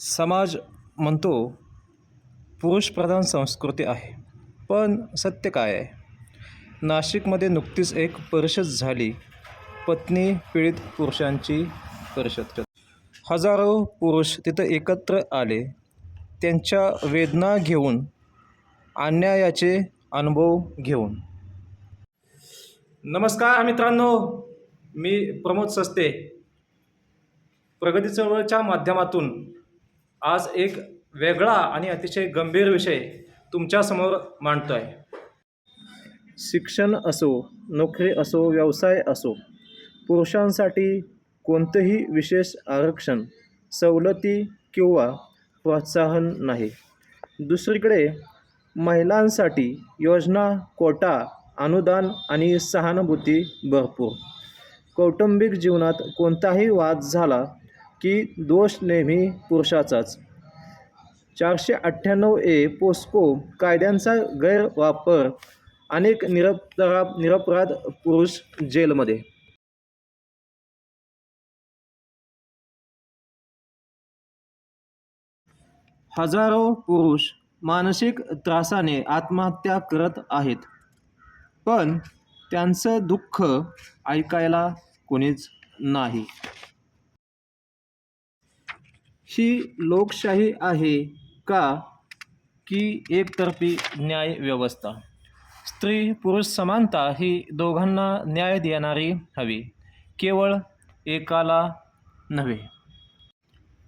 समाज म्हणतो पुरुषप्रधान संस्कृती आहे पण सत्य काय आहे? नाशिकमध्ये नुकतीच एक परिषद झाली पत्नी पीडित पुरुषांची परिषद. हजारो पुरुष तिथं एकत्र आले त्यांच्या वेदना घेऊन अन्यायाचे अनुभव घेऊन. नमस्कार मित्रांनो मी प्रमोद सस्ते. प्रगती चळवळच्या माध्यमातून आज एक वेगळा आणि अतिशय गंभीर विषय तुमच्यासमोर मांडतो आहे शिक्षण असो नोकरी असो व्यवसाय असो पुरुषांसाठी कोणतंही विशेष आरक्षण सवलती किंवा प्रोत्साहन नाही. दुसरीकडे महिलांसाठी योजना कोटा अनुदान आणि सहानुभूती भरपूर. कौटुंबिक जीवनात कोणताही वाद झाला की दोष नेहमी पुरुषाचाच. चारशे अठ्ठ्याण्णव ए पोस्को कायद्यांचा गैरवापर अनेक निरपरा निरपराध पुरुष जेलमध्ये. हजारो पुरुष मानसिक त्रासाने आत्महत्या करत आहेत. पण त्यांचं दुःख ऐकायला कोणीच नाही. ही लोकशाही आहे का? की एकतर्फी न्याय व्यवस्था? स्त्री पुरुष समानता ही दोघांना न्याय देणारी हवी. केवळ एकाला नव्हे.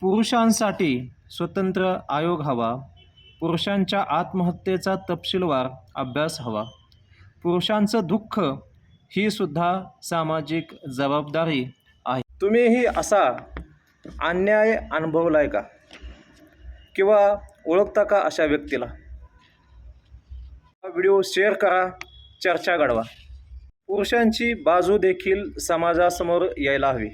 पुरुषांसाठी स्वतंत्र आयोग हवा. पुरुषांच्या आत्महत्येचा तपशीलवार अभ्यास हवा. पुरुषांचं दुःख ही सुद्धा सामाजिक जबाबदारी आहे. तुम्हीही असा अन्याय अनुभवला आहे का? किंवा ओळखता का अशा व्यक्तीला? हा व्हिडिओ शेअर करा चर्चा घडवा. पुरुषांची बाजू देखील समाजासमोर यायला हवी.